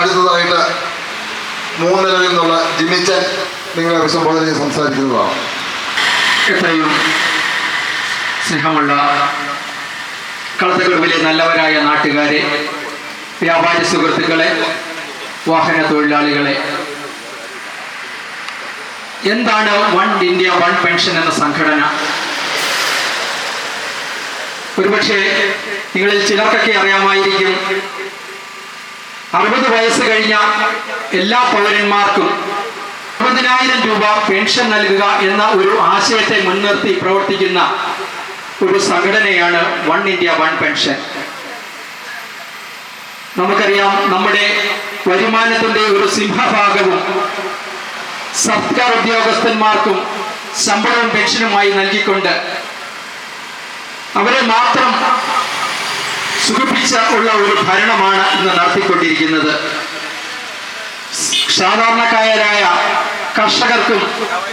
അടുത്തതായിട്ട് മൂന്നിലയിൽ നിന്നുള്ള ജിമിച്ചൻ നിങ്ങളെ അഭിസംബോധന ചെയ്ത് സംസാരിക്കുന്നതാണ്. എത്രയും സ്നേഹമുള്ള കളത്തക്കുടുവിലെ നല്ലവരായ നാട്ടുകാരെ വ്യാപാരി സുഹൃത്തുക്കളെ വാഹന തൊഴിലാളികളെ എന്താണ് വൺ ഇന്ത്യ വൺ പെൻഷൻ എന്ന സംഘടന? ഒരുപക്ഷെ നിങ്ങളിൽ ചിലർക്കൊക്കെ അറിയാമായിരിക്കും അറുപത് വയസ്സ് കഴിഞ്ഞ എല്ലാ പൗരന്മാർക്കും അറുപതിനായിരം രൂപ പെൻഷൻ നൽകുക എന്ന ഒരു ആശയത്തെ മുൻനിർത്തി പ്രവർത്തിക്കുന്ന ഒരു സംഘടനയാണ് വൺ ഇന്ത്യ വൺ പെൻഷൻ. നമുക്കറിയാം നമ്മുടെ വരുമാനത്തിന്റെ ഒരു സിംഹഭാഗവും സർക്കാർ ഉദ്യോഗസ്ഥന്മാർക്കും ശമ്പളവും പെൻഷനുമായി നൽകിക്കൊണ്ട് അവരെ മാത്രം ഉള്ള ഒരു ഭരണമാണ് ഇന്ന് നടത്തിക്കൊണ്ടിരിക്കുന്നത്. സാധാരണക്കാരായ കർഷകർക്കും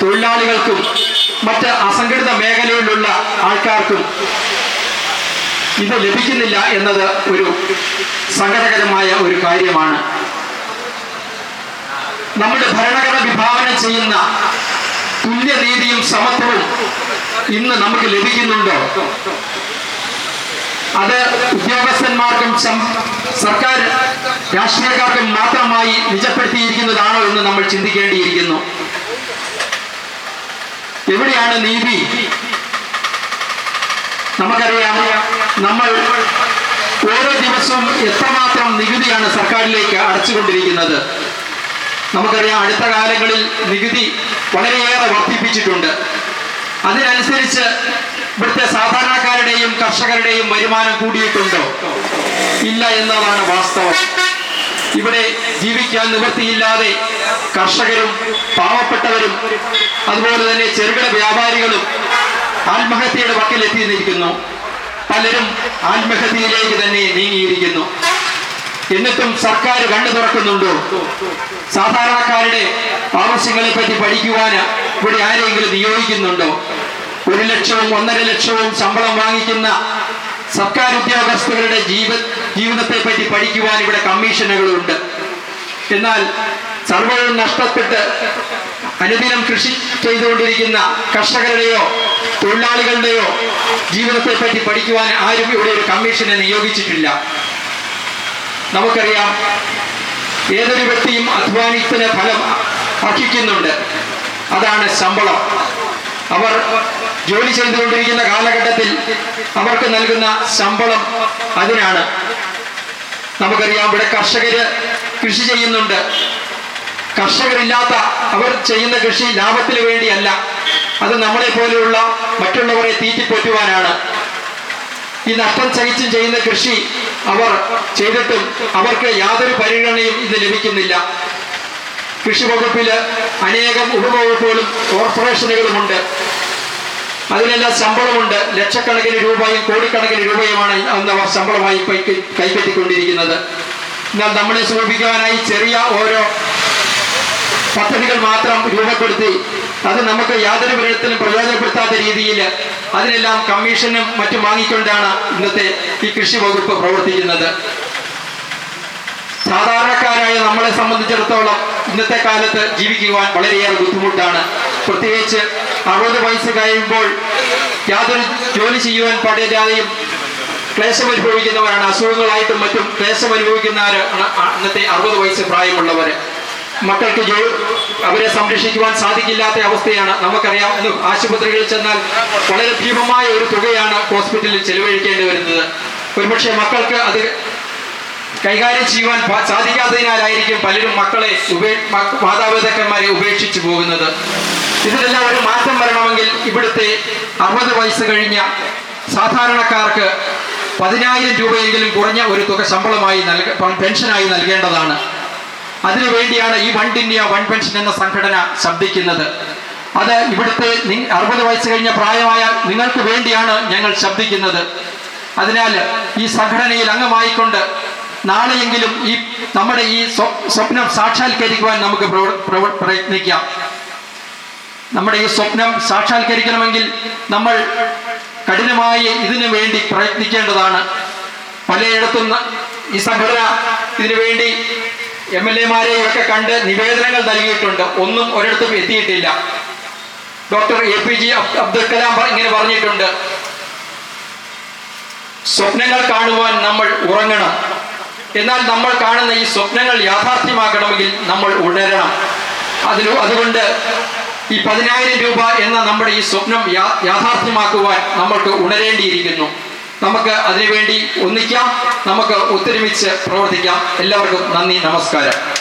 തൊഴിലാളികൾക്കും മറ്റ് അസംഘടിത മേഖലയിലുള്ള ആൾക്കാർക്കും ഇത് ലഭിക്കുന്നില്ല എന്നത് ഒരു സങ്കടകരമായ ഒരു കാര്യമാണ്. നമ്മുടെ ഭരണഘടന വിഭാവനം ചെയ്യുന്ന തുല്യനീതിയും സമത്വവും ഇന്ന് നമുക്ക് ലഭിക്കുന്നുണ്ടോ? അത് ഉദ്യോഗസ്ഥന്മാർക്കും സർക്കാർ രാഷ്ട്രീയക്കാർക്കും മാത്രമായി നിജപ്പെടുത്തിയിരിക്കുന്നതാണോ എന്ന് നമ്മൾ ചിന്തിക്കേണ്ടിയിരിക്കുന്നു. എവിടെയാണ് നീതി? നമുക്കറിയാം നമ്മൾ ഓരോ ദിവസവും എത്രമാത്രം നികുതിയാണ് സർക്കാരിലേക്ക് അടച്ചുകൊണ്ടിരിക്കുന്നത്. നമുക്കറിയാം അടുത്ത കാലങ്ങളിൽ നികുതി വളരെയേറെ വർദ്ധിപ്പിച്ചിട്ടുണ്ട്. അതിനനുസരിച്ച് ഇവിടുത്തെ സാധാരണക്കാരുടെയും കർഷകരുടെയും വരുമാനം കൂടിയിട്ടുണ്ടോ? ഇല്ല എന്നതാണ് വാസ്തവം. ഇവിടെ ജീവിക്കാൻ നിവൃത്തിയില്ലാതെ കർഷകരും പാവപ്പെട്ടവരും അതുപോലെ തന്നെ ചെറുകിട വ്യാപാരികളും ആത്മഹത്യയുടെ വക്കിലെത്തിയിരിക്കുന്നു. പലരും ആത്മഹത്യയിലേക്ക് തന്നെ നീങ്ങിയിരിക്കുന്നു. എന്നിട്ടും സർക്കാർ കണ്ണു തുറക്കുന്നുണ്ടോ? സാധാരണക്കാരുടെ ആവശ്യങ്ങളെ പറ്റി പഠിക്കുവാൻ ഇവിടെ ആരെങ്കിലും നിയോഗിക്കുന്നുണ്ടോ? ഒരു ലക്ഷവും ഒന്നര ലക്ഷവും ശമ്പളം വാങ്ങിക്കുന്ന സർക്കാർ ഉദ്യോഗസ്ഥരുടെ ജീവ ജീവിതത്തെ പറ്റി പഠിക്കുവാൻ ഇവിടെ കമ്മീഷനുകളുണ്ട്. എന്നാൽ സർവവും നഷ്ടപ്പെട്ട് അനുദിനം കൃഷി ചെയ്തുകൊണ്ടിരിക്കുന്ന കർഷകരുടെയോ തൊഴിലാളികളുടെയോ ജീവിതത്തെ പറ്റി പഠിക്കുവാൻ ആരും ഇവിടെ ഒരു കമ്മീഷനെ നിയോഗിച്ചിട്ടില്ല. നമുക്കറിയാം ഏതൊരു വ്യക്തിയും അധ്വാനത്തിന് ഫലം അർഹിക്കുന്നുണ്ട്. അതാണ് ശമ്പളം. അവർ ജോലി ചെയ്തുകൊണ്ടിരിക്കുന്ന കാലഘട്ടത്തിൽ അവർക്ക് നൽകുന്ന ശമ്പളം അതിനാണ്. നമുക്കറിയാം ഇവിടെ കർഷകര് കൃഷി ചെയ്യുന്നുണ്ട്. കർഷകരില്ലാത്ത അവർ ചെയ്യുന്ന കൃഷി ലാഭത്തിന് വേണ്ടിയല്ല. അത് നമ്മളെ പോലെയുള്ള മറ്റുള്ളവരെ തീറ്റിപ്പോറ്റുവാനാണ്. ഈ നഷ്ടം സഹിച്ചും ചെയ്യുന്ന കൃഷി അവർ ചെയ്തിട്ടും അവർക്ക് യാതൊരു പരിഗണനയും ഇത് ലഭിക്കുന്നില്ല. കൃഷി വകുപ്പിൽ അനേകം ഉപവകുപ്പുകളും കോർപ്പറേഷനുകളുമുണ്ട്. അതിനെല്ലാം ശമ്പളമുണ്ട്. ലക്ഷക്കണക്കിന് രൂപയും കോടിക്കണക്കിന് രൂപയുമാണ് അന്ന് അവർ ശമ്പളമായി കൈപ്പറ്റിക്കൊണ്ടിരിക്കുന്നത്. എന്നാൽ നമ്മളെ സൂചിപ്പിക്കുവാനായി ചെറിയ ഓരോ പദ്ധതികൾ മാത്രം രൂപപ്പെടുത്തി. അത് നമുക്ക് യാതൊരു വിധത്തിലും പ്രയോജനപ്പെടുത്താത്ത രീതിയിൽ അതിനെല്ലാം കമ്മീഷനും മറ്റും വാങ്ങിക്കൊണ്ടാണ് ഇന്നത്തെ ഈ കൃഷി വകുപ്പ് പ്രവർത്തിക്കുന്നത്. സാധാരണക്കാരായ നമ്മളെ സംബന്ധിച്ചിടത്തോളം ഇന്നത്തെ കാലത്ത് ജീവിക്കുവാൻ വളരെയേറെ ബുദ്ധിമുട്ടാണ്. പ്രത്യേകിച്ച് അറുപത് വയസ്സ് കഴിയുമ്പോൾ യാതൊരു ജോലി ചെയ്യുവാൻ പാടില്ലാതെയും ക്ലേശം അനുഭവിക്കുന്നവരാണ് അസുഖങ്ങളായിട്ടും മറ്റും ക്ലേശം അനുഭവിക്കുന്ന അന്നത്തെ അറുപത് വയസ്സ് പ്രായമുള്ളവര്. മക്കൾക്ക് അവരെ സംരക്ഷിക്കുവാൻ സാധിക്കില്ലാത്ത അവസ്ഥയാണ് നമുക്കറിയാം. ആശുപത്രികളിൽ ചെന്നാൽ വളരെ ഭീമമായ ഒരു തുകയാണ് ഹോസ്പിറ്റലിൽ ചെലവഴിക്കേണ്ടി വരുന്നത്. ഒരുപക്ഷെ മക്കൾക്ക് അത് കൈകാര്യം ചെയ്യുവാൻ സാധിക്കാത്തതിനാലായിരിക്കും പലരും മക്കളെ ഉപേ മാതാപിതാക്കന്മാരെ ഉപേക്ഷിച്ചു പോകുന്നത്. ഇതിനെല്ലാം ഒരു മാറ്റം വരണമെങ്കിൽ ഇവിടുത്തെ അറുപത് വയസ്സ് കഴിഞ്ഞ സാധാരണക്കാർക്ക് പതിനായിരം രൂപയെങ്കിലും കുറഞ്ഞ ഒരു തുക ശമ്പളമായി നൽക പെൻഷനായി നൽകേണ്ടതാണ്. അതിനുവേണ്ടിയാണ് ഈ വൺ ഇന്ത്യ വൺ പെൻഷൻ എന്ന സംഘടന ശബ്ദിക്കുന്നത്. അത് ഇവിടുത്തെ അറുപത് വയസ്സ് കഴിഞ്ഞ പ്രായമായ നിങ്ങൾക്ക് വേണ്ടിയാണ് ഞങ്ങൾ ശബ്ദിക്കുന്നത്. അതിനാൽ ഈ സംഘടനയിൽ അംഗമായിക്കൊണ്ട് നാളെയെങ്കിലും ഈ നമ്മുടെ ഈ സ്വപ്നം സാക്ഷാത്കരിക്കുവാൻ നമുക്ക് പ്രയത്നിക്കാം. നമ്മുടെ ഈ സ്വപ്നം സാക്ഷാത്കരിക്കണമെങ്കിൽ നമ്മൾ കഠിനമായി ഇതിനു വേണ്ടി പ്രയത്നിക്കേണ്ടതാണ്. പലയിടത്തും ഈ സംഘടന ഇതിനു വേണ്ടി എം എൽ എമാരെയും ഒക്കെ കണ്ട് നിവേദനങ്ങൾ നൽകിയിട്ടുണ്ട്. ഒന്നും ഒരിടത്തും എത്തിയിട്ടില്ല. Doctor A P J Abdul Kalam ഇങ്ങനെ പറഞ്ഞിട്ടുണ്ട്. സ്വപ്നങ്ങൾ കാണുവാൻ നമ്മൾ ഉറങ്ങണം. എന്നാൽ നമ്മൾ കാണുന്ന ഈ സ്വപ്നങ്ങൾ യാഥാർത്ഥ്യമാക്കണമെങ്കിൽ നമ്മൾ ഉണരണം. അതിൽ അതുകൊണ്ട് ഈ പതിനായിരം രൂപ എന്ന നമ്മുടെ ഈ സ്വപ്നം യാഥാർത്ഥ്യമാക്കുവാൻ നമ്മൾക്ക് ഉണരേണ്ടിയിരിക്കുന്നു. നമുക്ക് അതിനുവേണ്ടി ഒന്നിക്കാം നമുക്ക് ഒത്തൊരുമിച്ച് പ്രവർത്തിക്കാം. എല്ലാവർക്കും നന്ദി നമസ്കാരം.